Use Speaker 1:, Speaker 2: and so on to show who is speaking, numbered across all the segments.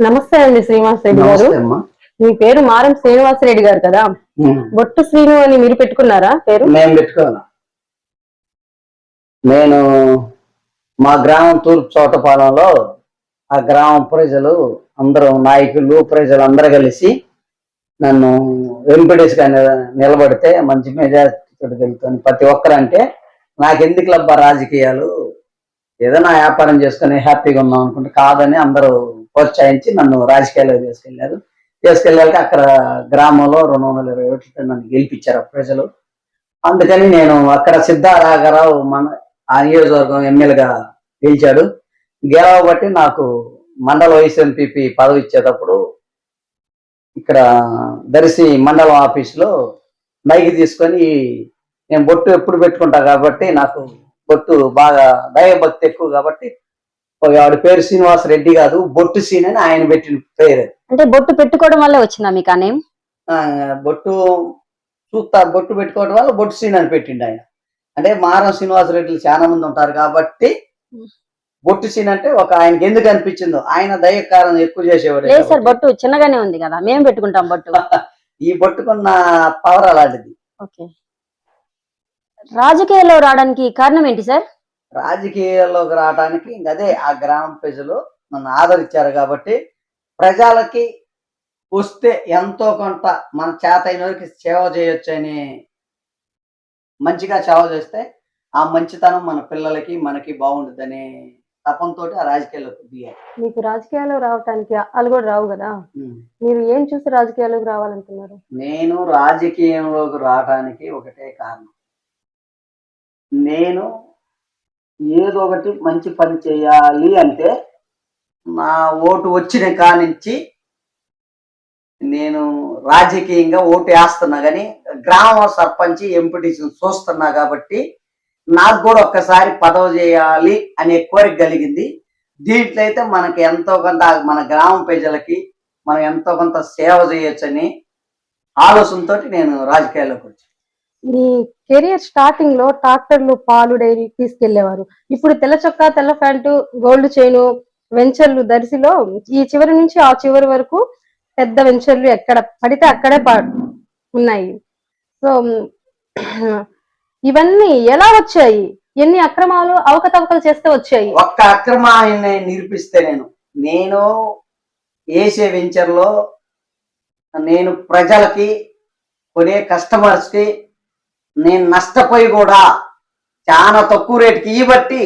Speaker 1: నమస్తే అండి శ్రీనివాస్ రెడ్డి గారు. మీ పేరు మారం శ్రీనివాస్ రెడ్డి గారు కదా. బొట్టు శ్రీను అని మీరు పెట్టుకున్నారా పేరు?
Speaker 2: మేము పెట్టుకోవాలి నేను మా గ్రామం తూర్పు చోటపాలెంలో ఆ గ్రామం ప్రజలు అందరూ నాయకులు ప్రజలు అందరూ కలిసి నన్ను ఎంపీడీస్గా నిలబడితే మంచి మెజార్టీతో వెళ్తాను. ప్రతి ఒక్కరంటే నాకెందుకు లబ్బా రాజకీయాలు ఏదైనా వ్యాపారం చేసుకుని హ్యాపీగా ఉన్నాం అనుకుంటే కాదని అందరూ ప్రోత్సహించి నన్ను రాజకీయాల్లో తీసుకెళ్ళారు. తీసుకెళ్ళాక అక్కడ గ్రామంలో రెండు వందల ఇరవై ఓట్లతో నన్ను గెలిపించారు ప్రజలు. అందుకని నేను అక్కడ సిద్ధారాఘరావు మన ఆ నియోజకవర్గం ఎమ్మెల్యేగా గెలిచాడు. గెలవబట్టి నాకు మండల వైస్ ఎంపీపీ పదవి ఇచ్చేటప్పుడు ఇక్కడ దర్శి మండలం ఆఫీసులో మైకి తీసుకొని నేను బొట్టు ఎప్పుడు పెట్టుకుంటా కాబట్టి నాకు బొట్టు బాగా దైవభక్తి ఎక్కువ కాబట్టి ఆవిడ పేరు శ్రీనివాస్ రెడ్డి కాదు బొట్టు సీన్ అని ఆయన పెట్టిన పేరు.
Speaker 3: అంటే బొట్టు పెట్టుకోవడం వల్ల వచ్చిందా మీకు ఆ నేమ్?
Speaker 2: బొట్టు చూస్తా బొట్టు పెట్టుకోవడం వల్ల బొట్టు సీన్ అని పెట్టిండు ఆయన. అంటే మారం శ్రీనివాస రెడ్డిలు చాలా మంది ఉంటారు కాబట్టి బొట్టు సీన్ అంటే ఒక ఆయనకి ఎందుకు అనిపించిందో ఆయన దయకారం ఎక్కువ చేసేవాడు
Speaker 3: సార్. బొట్టు చిన్నగానే ఉంది కదా మేము పెట్టుకుంటాం బొట్టు.
Speaker 2: ఈ బొట్టుకున్న పవర్ అలాంటిది.
Speaker 3: ఓకే. రాజకీయాల్లో రావడానికి కారణం ఏంటి సార్?
Speaker 2: రాజకీయాల్లోకి రావడానికి ఇంక అదే ఆ గ్రామ ప్రజలు నన్ను ఆదరించారు కాబట్టి ప్రజలకి వస్తే ఎంతో కొంత మన చేత అయినోరికి సేవ చేయొచ్చు అని మంచిగా సేవ చేస్తే ఆ మంచితనం మన పిల్లలకి మనకి బాగుంటుందనే తపంతో ఆ రాజకీయాల్లోకి దిగారు.
Speaker 1: మీకు రాజకీయాల్లో రావటానికి వాళ్ళు కూడా రావు కదా? మీరు ఏం చూసి రాజకీయాల్లోకి రావాలనుకున్నారు
Speaker 2: నేను రాజకీయంలోకి రావడానికి ఒకటే కారణం. నేను ఏదో ఒకటి మంచి పని చేయాలి అంటే నా ఓటు వచ్చిన కానించి నేను రాజకీయంగా ఓటు వేస్తున్నా కానీ గ్రామ సర్పంచ్ ఎంపీటీసీ చూస్తున్నా కాబట్టి నాకు కూడా ఒక్కసారి పదవి చేయాలి అనే కోరిక కలిగింది. దీంట్లో అయితే మనకి ఎంతో కొంత మన గ్రామ ప్రజలకి మనం ఎంతో కొంత సేవ చేయొచ్చని ఆలోచనతో నేను రాజకీయాల్లోకి వచ్చాను.
Speaker 1: మీ కెరియర్ స్టార్టింగ్లో ట్రాక్టర్లు పాలు డైరీ తీసుకెళ్ళేవారు. ఇప్పుడు తెల్ల చొక్కా తెల్ల ప్యాంటు గోల్డ్ చైన్ వెంచర్లు దర్శిలో ఈ చివరి నుంచి ఆ చివరి వరకు పెద్ద వెంచర్లు ఎక్కడ పడితే అక్కడే పా- ఉన్నాయి. సో ఇవన్నీ ఎలా వచ్చాయి? ఎన్ని అక్రమాలు అవకతవకలు చేస్తే వచ్చాయి?
Speaker 2: ఒక్క అక్రమాన్ని నిరూపిస్తే నేను. నేను వేసే వెంచర్లో నేను ప్రజలకి కొనే కస్టమర్స్కి నేను నష్టపోయి కూడా చాలా తక్కువ రేటుకి ఇవ్వబట్టి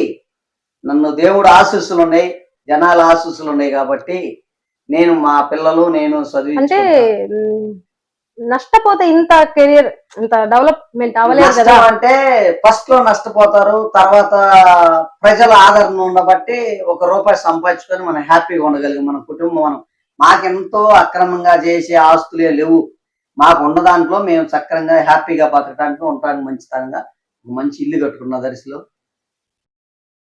Speaker 2: నన్ను దేవుడు ఆశీస్సులు ఉన్నాయి జనాల ఆశీస్సులు ఉన్నాయి కాబట్టి నేను మా పిల్లలు నేను
Speaker 1: అంటే
Speaker 2: చదివి
Speaker 1: ఉమ్, నష్టపోతే ఇంత కెరియర్ ఇంత డెవలప్మెంట్ అవ్వలేదు కదా?
Speaker 2: అంటే ఫస్ట్లో నష్టపోతారు తర్వాత ప్రజల ఆదరణ ఉండబట్టి ఒక రూపాయి సంపాదించుకొని మనం హ్యాపీగా ఉండగలిగాం. మన కుటుంబం మనం మాకెంతో అక్రమంగా చేసే ఆస్తులే లేవు. మాకు ఉన్న దాంట్లో మేము సక్రంగా హ్యాపీగా బతకడానికి ఉండడానికి మంచితనంగా మంచి ఇల్లు కట్టుకున్న దరిసిలో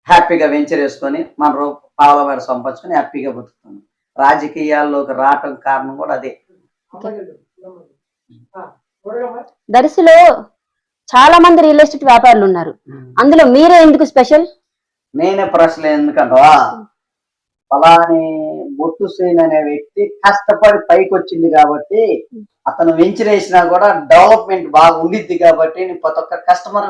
Speaker 2: హ్యాపీగా వెంచర్ వేసుకొని మన రూ పావుల మేర సంపాదించుకొని హ్యాపీగా బతుకుతున్నాం. రాజకీయాల్లోకి రావటం కారణం కూడా అదే.
Speaker 3: దర్శిలో చాలా మంది రియల్ ఎస్టేట్ వ్యాపారులు ఉన్నారు. అందులో మీరే ఎందుకు స్పెషల్?
Speaker 2: నేనే ప్రశ్న ఎందుకంటవా? ఫలాని బొట్టు శ్రీన్ అనే వ్యక్తి కష్టపడి పైకి వచ్చింది కాబట్టి అతను వెంచర్ వేసినా కూడా డెవలప్మెంట్ బాగా ఉండిద్ది కాబట్టి ప్రతి ఒక్క కస్టమర్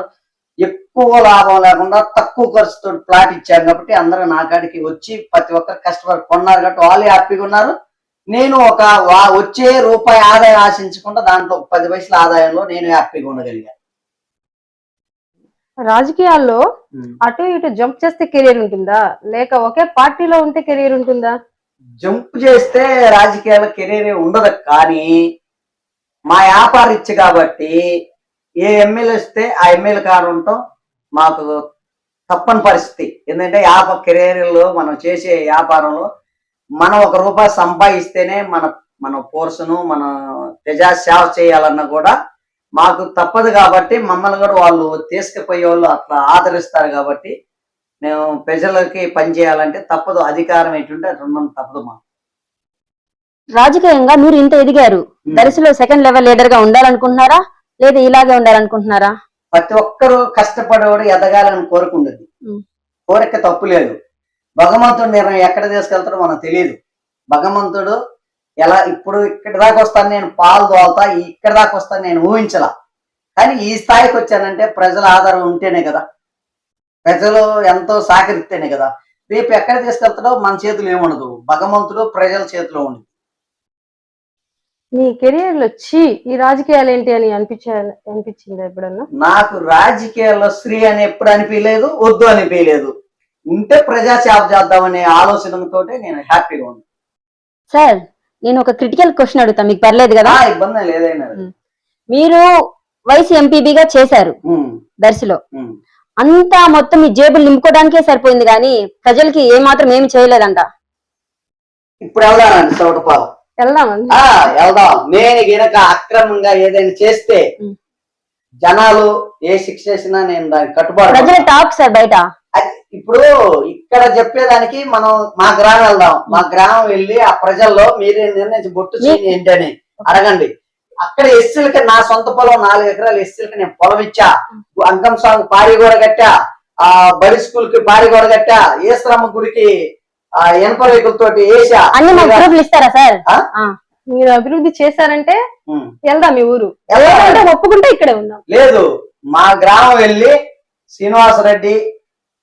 Speaker 2: ఎక్కువ లాభం లేకుండా తక్కువ ఖర్చుతో ప్లాట్ ఇచ్చాను కాబట్టి అందరూ నా కాడికి వచ్చి ప్రతి ఒక్క కస్టమర్ కొన్నారు కాబట్టి వాళ్ళు హ్యాపీగా ఉన్నారు. నేను ఒక వచ్చే రూపాయి ఆదాయం ఆశించకుండా దాంట్లో పది పైసల ఆదాయంలో నేను హ్యాపీగా ఉండగలిగాను.
Speaker 1: రాజకీయాల్లో అటు ఇటు జంప్ చేస్తే కెరియర్ ఉంటుందా? లేక ఒకే పార్టీలో ఉంటే కెరియర్ ఉంటుందా?
Speaker 2: జంప్ చేస్తే రాజకీయాల కెరీర్ ఉండదు కానీ మా వ్యాపారం ఇచ్చి కాబట్టి ఏ ఎమ్మెల్యే వస్తే ఆ ఎమ్మెల్యే కారు ఉంటాం. మాకు తప్పని పరిస్థితి. ఎందుకంటే వ్యాప కెరీర్లో మనం చేసే వ్యాపారంలో మనం ఒక రూపాయి సంపాదిస్తేనే మన మన పోర్సును మన ప్రజా సేవ చేయాలన్నా కూడా మాకు తప్పదు కాబట్టి మమ్మల్ని కూడా వాళ్ళు తీసుకుపోయే వాళ్ళు అట్లా ఆదరిస్తారు కాబట్టి మేము ప్రజలకి పనిచేయాలంటే తప్పదు అధికారం ఎటుంటే అటు ఉండడం తప్పదు మాకు.
Speaker 3: రాజకీయంగా మీరు ఇంత ఎదిగారు. దర్శిలో సెకండ్ లెవెల్ లీడర్గా ఉండాలనుకుంటున్నారా? లేదా ఇలాగే ఉండాలనుకుంటున్నారా?
Speaker 2: ప్రతి ఒక్కరూ కష్టపడేవాడు ఎదగాలని కోరుకుండదు. కోరిక తప్పు లేదు. భగవంతుడు నిర్ణయం ఎక్కడ తీసుకెళ్తాడో మనకు తెలియదు. భగవంతుడు ఎలా ఇప్పుడు ఇక్కడి దాకా వస్తాను నేను పాలు తోలుతా ఇక్కడ దాకా వస్తాను నేను ఊహించలా. కానీ ఈ స్థాయికి వచ్చానంటే ప్రజల ఆధారం ఉంటేనే కదా. ప్రజలు ఎంతో సహకరిస్తేనే కదా. రేపు ఎక్కడ తీసుకెళ్తాడో మన చేతులు ఏముండదు. భగవంతుడు ప్రజల చేతిలో ఉండదు
Speaker 1: మీ కెరియర్లో ఛీ ఈ రాజకీయాలు ఏంటి అని అనిపించా అనిపించింది ఎప్పుడన్నా?
Speaker 2: నాకు రాజకీయాల్లో స్త్రీ అని ఎప్పుడు అనిపించలేదు వద్దు అనిపించలేదు. ఉంటే ప్రజా సేవ చేద్దామనే ఆలోచనతో నేను హ్యాపీగా ఉన్నాను.
Speaker 3: సార్ నేను ఒక క్రిటికల్ క్వశ్చన్ అడుగుతా మీకు పర్లేదు కదా?
Speaker 2: ఆ ఇబ్బంది లేదైనా
Speaker 3: మీరు వైస్ ఎంపీబీగా చేశారు దర్శిలో. అంతా మొత్తం మీ జేబులు నింపుకోవడానికే సరిపోయింది కానీ ప్రజలకి ఏ మాత్రం ఏమి చేయలేదంట.
Speaker 2: ఇప్పుడు వెళ్దానండి చౌటపాలెం.
Speaker 1: వెళ్దామండి.
Speaker 2: ఆ వెళ్దాం. నేను గనక అక్రమంగా ఏదైనా చేస్తే. జనాలు ఏ శిక్ష చేసినా నేను దానికి కట్టుబాటు
Speaker 3: ప్రజల
Speaker 2: పడతాను.
Speaker 3: టాక్ సార్ బయట.
Speaker 2: అది ఇప్పుడు ఇక్కడ చెప్పేదానికి మనం మా గ్రామం వెళ్దాం. మా గ్రామం వెళ్ళి ఆ ప్రజల్లో మీరే నిర్ణయించి బొట్టు ఏంటని అడగండి. అక్కడ ఎస్సీలకి నా సొంత పొలం నాలుగు ఎకరాలు ఎస్సీలకి నేను పొలం ఇచ్చా. అంకం సాగు పారి కూడా కట్టా. ఆ బడి స్కూల్కి పారి కూడా కట్టా. ఏశ్రమ గుడికి ఆ ఎనప రేకులతోటి వేసా
Speaker 3: ఇస్తారా సార్.
Speaker 1: మీరు అభివృద్ధి చేశారంటే. వెళ్దాం మీ ఊరు. ఒప్పుకుంటే ఇక్కడే ఉందాం.
Speaker 2: లేదు మా గ్రామం వెళ్ళి శ్రీనివాసరెడ్డి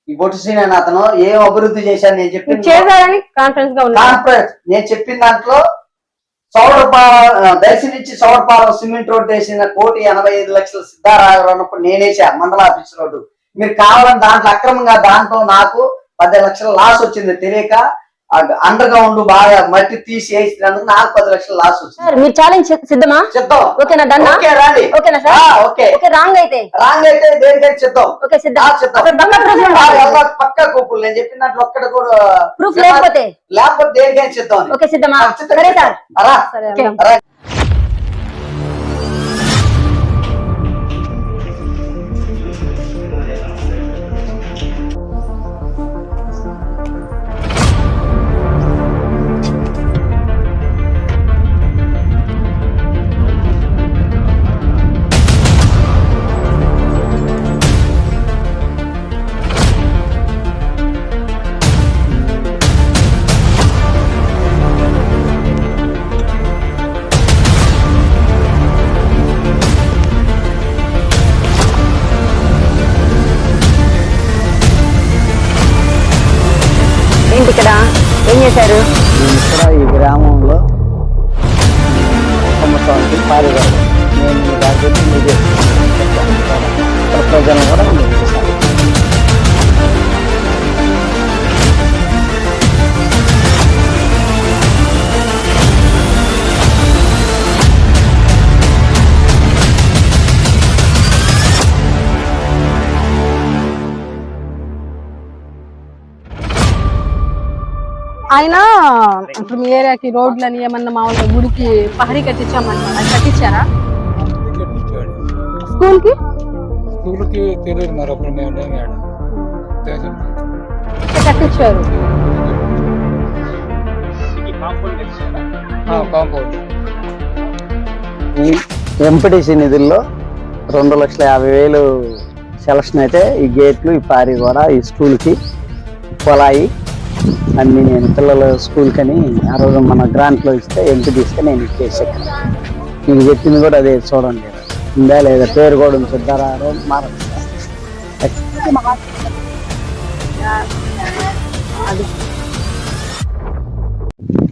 Speaker 2: ఈ బొట్టు శ్రీని అతను ఏం అభివృద్ధి చేశాను నేను
Speaker 1: మీరు
Speaker 2: చెప్పింది
Speaker 1: చేశారని కాన్ఫిడెన్స్గా ఉన్నాం
Speaker 2: కాన్ఫరెన్స్ నేను చెప్పిన దాంట్లో సౌడపాలెం దర్శనించి నుంచి సిమెంట్ రోడ్ వేసిన కోటి ఎనభై ఐదు లక్షల సిద్ధారాయణ ఉన్నప్పుడు నేనేసా మండల ఆఫీస్ రోడ్డు. మీరు కావాలని దాంట్లో అక్రమంగా దాంట్లో నాకు పది లక్షల లాస్ వచ్చింది తెలియక అండర్ గ్రౌండ్ బాగా మట్టి తీసి వేసినందుకు నాకు పది లక్షల లాస్ వచ్చింది.
Speaker 3: మీరు ఛాలెంజ్ సిద్ధమా?
Speaker 2: సిద్ధం.
Speaker 3: ఓకేనా డన్నా
Speaker 2: ఓకే రాండి.
Speaker 3: ఓకేనా
Speaker 2: ఆ,
Speaker 3: సార్
Speaker 2: ఓకే.
Speaker 3: ఓకే రాంగ్ అయితే.
Speaker 2: రాంగ్ అయితే దేనికైతే సిద్ధం.
Speaker 3: ఓకే సిద్ధం.
Speaker 2: ఆ, సిద్ధం.
Speaker 3: అసలు పక్కా
Speaker 2: కూపులు నేను చెప్పిన దాంట్లో ఒక్కటి కూడా
Speaker 3: ప్రూఫ్ లేకపోతే?
Speaker 2: లేకపోతే దేనికైనా సిద్ధం.
Speaker 3: ఓకే సిద్ధమా? సరే. సార్.
Speaker 2: అరా
Speaker 3: ఏంటి ఇక్కడ ఏం చేశారు?
Speaker 2: నేను ఇక్కడ ఈ గ్రామంలో సంవత్సరానికి పారిగాడు నేను మీ దగ్గర మీదే కూడా
Speaker 1: ఆయన ఇప్పుడు మీ ఏరియాకి రోడ్లని ఏమన్నా మామూలుగా గుడికి పహరీ కట్టించామన్నారు అది కట్టించారా? స్కూల్కి
Speaker 4: స్కూల్కి తెలియదు మరి అప్పుడు మేము లేము ఆడ తెలియదు.
Speaker 1: కట్టించారు?
Speaker 2: ఈ ఎంపీటీసీ నిధుల్లో రెండు లక్షల యాభై వేలు సెలక్షన్ అయితే ఈ గేట్లు ఈ పారి కూడా ఈ స్కూల్కి పొలాయి అన్ని నేను పిల్లల స్కూల్కని ఆ రోజు మన గ్రాంట్లో ఇస్తే ఎంపీటీసీకి నేను ఇచ్చేసాను నీకు చెప్పింది కూడా అదే చూడండి. ఉందా లేదా? పేరు కూడా ఉంది? రోజు మార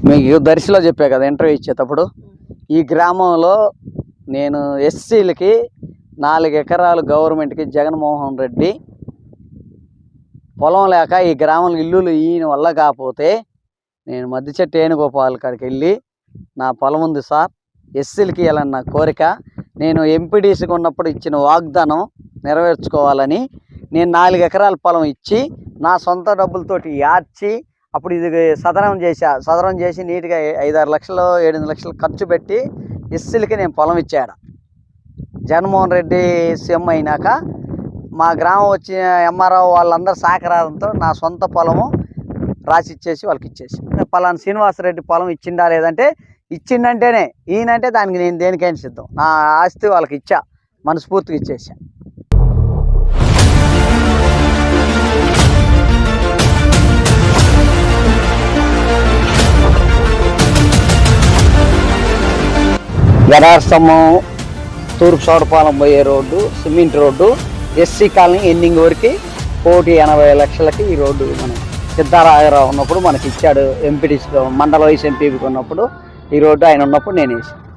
Speaker 2: మీకు దర్శిలో చెప్పా కదా ఇంటర్వ్యూ ఇచ్చేటప్పుడు. ఈ గ్రామంలో నేను ఎస్సీలకి నాలుగు ఎకరాలు గవర్నమెంట్కి జగన్మోహన్ రెడ్డి పొలం లేక ఈ గ్రామంలో ఇల్లులు ఈయన వల్ల కాకపోతే నేను మధ్య చెట్టు ఏనుగోపాల్ కాడికి వెళ్ళి నా పొలం ఉంది సార్. ఎస్సీలకి వెళ్ళని నా కోరిక. నేను ఎంపీడీసీకి ఉన్నప్పుడు ఇచ్చిన వాగ్దానం నెరవేర్చుకోవాలని నేను నాలుగు ఎకరాల పొలం ఇచ్చి నా సొంత డబ్బులతోటి యాడ్చి అప్పుడు ఇది సదనం చేశా. సదనం చేసి నీట్గా ఐదారు లక్షలు ఏడెనిమిది లక్షలు ఖర్చు పెట్టి ఎస్సీలకి నేను పొలం ఇచ్చాడు జగన్మోహన్ రెడ్డి సీఎం అయినాక మా గ్రామం వచ్చిన ఎంఆర్ఓ వాళ్ళందరూ సహకారంతో నా సొంత పొలము రాసిచ్చేసి వాళ్ళకి ఇచ్చేసి పలానా శ్రీనివాసరెడ్డి పొలం ఇచ్చిందా లేదంటే ఇచ్చిండంటేనే ఈయనంటే దానికి నేను దేనికైనా సిద్ధం. నా ఆస్తి వాళ్ళకి ఇచ్చా మనస్ఫూర్తిగా ఇచ్చేసా. గరాస్తంభం తూర్పు సౌరపాలెం పోయే road cement road SC colony ending వరకు కోటి ఎనభై లక్షలకి ఈ రోడ్డు మనం సిద్ధారాఘరావు ఉన్నప్పుడు మనకి ఇచ్చాడు ఎంపీడీ మండల వైస్ ఎంపీకి ఉన్నప్పుడు ఈ రోడ్డు ఆయన ఉన్నప్పుడు నేను వేసాను